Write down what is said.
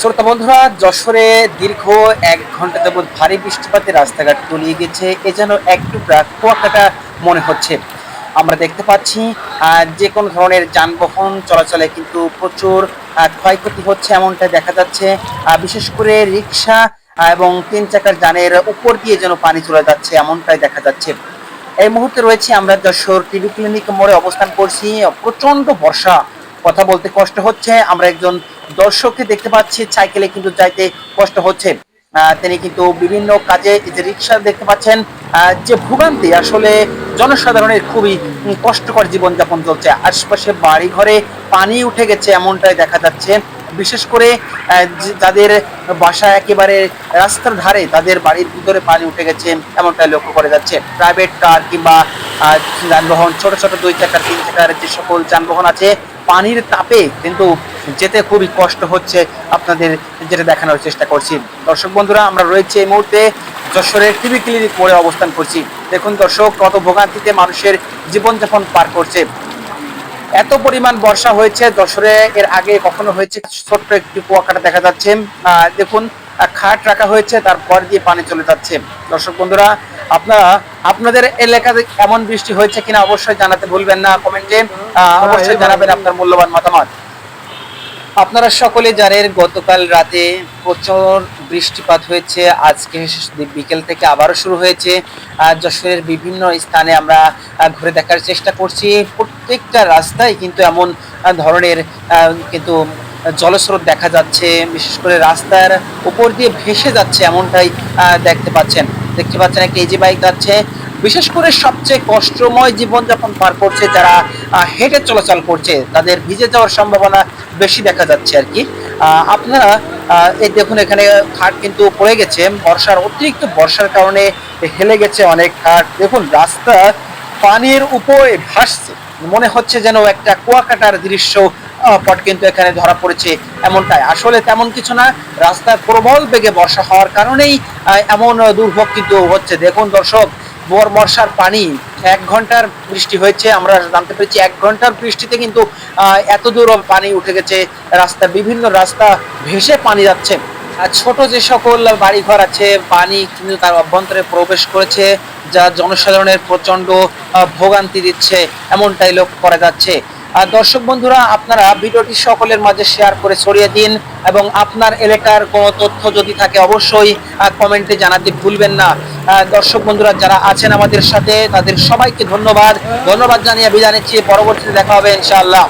শ্রোতা বন্ধুরা, যশোরে দীর্ঘ এক ঘণ্টা যাবৎ ভারী বৃষ্টিপাতে রাস্তাঘাট তলিয়ে গেছে। এ যেন এক টুকরা কুয়াকাটা মনে হচ্ছে। আমরা দেখতে পাচ্ছি যে কোনো ধরনের যানবাহন চলাচলে কিন্তু প্রচুর ক্ষয়ক্ষতি হচ্ছে এমনটা দেখা যাচ্ছে। বিশেষ করে রিক্সা এবং তিন চাকার যানের উপর দিয়ে যেন পানি চলে যাচ্ছে এমনটাই দেখা যাচ্ছে। এই মুহূর্তে রয়েছে আমরা যশোর টিভি ক্লিনিক মোড়ে অবস্থান করছি। প্রচণ্ড বর্ষা। কথা বলতে কষ্ট হচ্ছে। আমরা একজন দর্শককে দেখতে পাচ্ছি, সাইকেলে কিন্তু যাইতে কষ্ট হচ্ছে। তিনি কিন্তু বিভিন্ন কাজে যে রিক্সা দেখতে পাচ্ছেন যে ভোগান্তি আসলে জনসাধারণের খুবই কষ্টকর জীবনযাপন চলছে। আশপাশে বাড়ি ঘরে পানি উঠে গেছে এমনটাই দেখা যাচ্ছে। বিশেষ করে যাদের বাসা একেবারে রাস্তার ধারে, তাদের বাড়ির ভিতরে পানি উঠে গেছে এমনটাই লক্ষ্য করা যাচ্ছে। প্রাইভেট কার কিংবা যানবাহন, ছোট ছোট দুই চাকার, তিন চাকার যে সকল যানবাহন আছে পানির তাপে কিন্তু যেতে খুবই কষ্ট হচ্ছে আপনাদের যেটা দেখানোর চেষ্টা করছি। দর্শক বন্ধুরা, আমরা রয়েছে এই মুহূর্তে যশোরের টিভি ক্লিনিক মোড়ে অবস্থান করছি। দেখুন দর্শক, কত ভোগান্তিতে মানুষের জীবনযাপন পার করছে। এত পরিমাণ বর্ষা হয়েছে যশোরে এর আগে কখনো হয়েছে ছোট্ট একটি কুয়াকাটা দেখা যাচ্ছে। দেখুন খাট রাখা হয়েছে, তারপর দিয়ে পানি চলে যাচ্ছে। দর্শক বন্ধুরা, আপনারা আপনাদের এলাকাতে এমন বৃষ্টি হয়েছে কিনা অবশ্যই জানাতে ভুলবেন না কমেন্টে অবশ্যই জানাবেন আপনার মূল্যবান মতামত। আপনারা সকলে জানেন গতকাল রাতে প্রচুর বৃষ্টিপাত হয়েছে আজকে বিকেল থেকে আবারও শুরু হয়েছে। যশোরের বিভিন্ন স্থানে আমরা ঘুরে দেখার চেষ্টা করছি। প্রত্যেকটা রাস্তায় কিন্তু এমন ধরনের কিন্তু জলস্রোত দেখা যাচ্ছে। বিশেষ করে রাস্তার উপর দিয়ে ভেসে যাচ্ছে এমনটাই দেখতে পাচ্ছেন। দেখতে পাচ্ছেন একটা এজি বাইক যাচ্ছে। বিশেষ করে সবচেয়ে কষ্টময় জীবনযাপন পার করছে যারা হেঁটে চলাচল করছে, তাদের ভিজে যাওয়ার সম্ভাবনা বেশি দেখা যাচ্ছে আর কি। আপনারা এই দেখুন এখানে খাট কিন্তু পড়ে গেছে। বর্ষার অতিরিক্ত বর্ষার কারণে হেলে গেছে অনেক খাট। দেখুন, রাস্তা পানির উপরে ভাসছে। মনে হচ্ছে যেন একটা কুয়াকাটার দৃশ্য পট কিন্তু এখানে ধরা পড়েছে এমনটাই। আসলে তেমন কিছু না, রাস্তার প্রবল বেগে বর্ষা হওয়ার কারণেই এমন দুর্ভোগ কিন্তু হচ্ছে। দেখুন দর্শক বর বর্ষার পানি, এক ঘণ্টার বৃষ্টি হয়েছে, আমরা জানতে পেরেছি এক ঘণ্টার বৃষ্টিতে কিন্তু এত দূর পানি উঠে গেছে। রাস্তা, বিভিন্ন রাস্তা ভেসে পানি যাচ্ছে। আর ছোট যে সকল বাড়িঘর আছে, পানি কিন্তু তার অভ্যন্তরে প্রবেশ করেছে, যা জনসাধারণের প্রচণ্ড ভোগান্তি দিচ্ছে। এমনটাই লক্ষ্য করা যাচ্ছে। আর দর্শক বন্ধুরা, আপনারা ভিডিওটি সকলের মাঝে শেয়ার করে ছড়িয়ে দিন এবং আপনার এলাকার কোনো তথ্য যদি থাকে অবশ্যই কমেন্টে জানাতে ভুলবেন না। দর্শক বন্ধুরা, যারা আছেন আমাদের সাথে, তাদের সবাইকে ধন্যবাদ। ধন্যবাদ জানিয়ে বিদায় নিচ্ছি। পরবর্তীতে দেখা হবে ইনশাআল্লাহ।